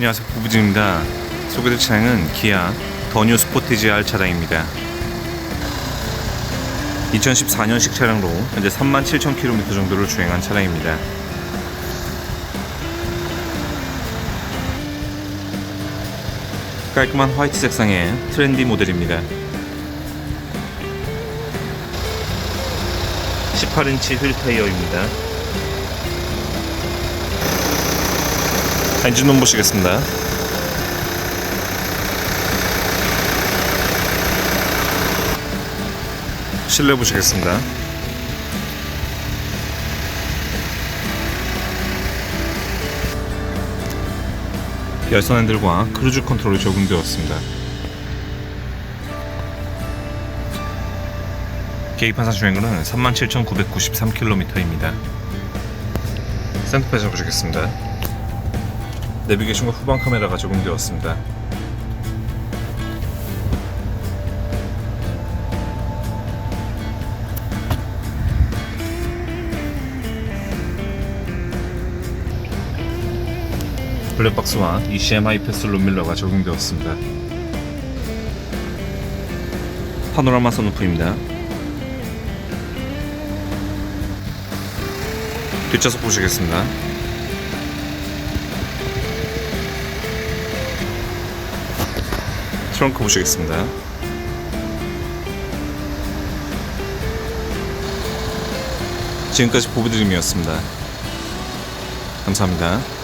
안녕하세요. 부부진입니다. 소개될 차량은 기아 더뉴 스포티지 R 차량입니다. 2014년식 차량으로 현재 37,000km 정도를 주행한 차량입니다. 깔끔한 화이트 색상의 트렌디 모델입니다. 18인치 휠 타이어입니다 엔진룸 보시겠습니다. 실내 보시겠습니다. 열선 핸들과 크루즈 컨트롤이 적용되었습니다. 계기판사 주행거리는 37,993km입니다. 센터페이지 보시겠습니다. 내비게이션과 후방 카메라가 적용되었습니다. 블랙박스와 ECM 하이패스 룸밀러가 적용되었습니다. 파노라마 선루프입니다. 뒷좌석 보시겠습니다. 트렁크 보시겠습니다. 지금까지 보부드림이었습니다. 감사합니다.